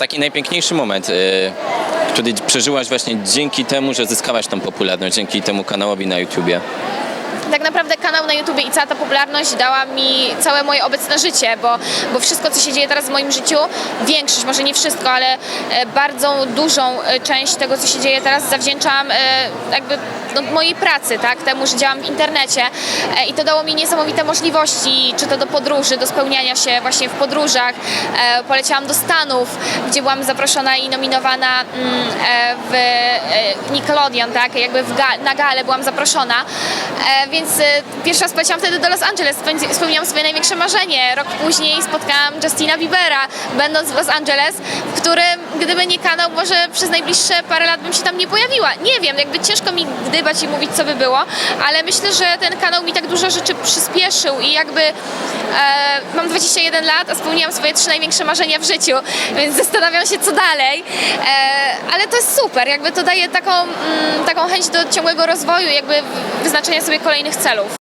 taki najpiękniejszy moment, y, który przeżyłaś właśnie dzięki temu, że zyskałaś tą popularność, dzięki temu kanałowi na YouTubie. Tak naprawdę kanał na YouTubie i cała ta popularność dała mi całe moje obecne życie, bo, bo wszystko, co się dzieje teraz w moim życiu, większość, może nie wszystko, ale e, bardzo dużą e, część tego, co się dzieje teraz zawdzięczam e, jakby no, mojej pracy, tak, temu, że działam w internecie i to dało mi niesamowite możliwości, czy to do podróży, do spełniania się właśnie w podróżach. Poleciałam do Stanów, gdzie byłam zaproszona i nominowana mm, w Nickelodeon, tak, jakby na galę byłam zaproszona, E, więc e, pierwszy raz poleciałam wtedy do Los Angeles, Spełni- spełniłam swoje największe marzenie. Rok później spotkałam Justina Biebera, będąc w Los Angeles, w którym gdyby nie kanał, może przez najbliższe parę lat bym się tam nie pojawiła. Nie wiem, jakby ciężko mi gdybać i mówić, co by było, ale myślę, że ten kanał mi tak dużo rzeczy przyspieszył i jakby e, mam 21 lat, a spełniłam swoje trzy największe marzenia w życiu, więc zastanawiam się, co dalej. E, ale to jest super, jakby to daje taką, mm, taką chęć do ciągłego rozwoju, jakby wyznaczenia sobie kolejnych celów.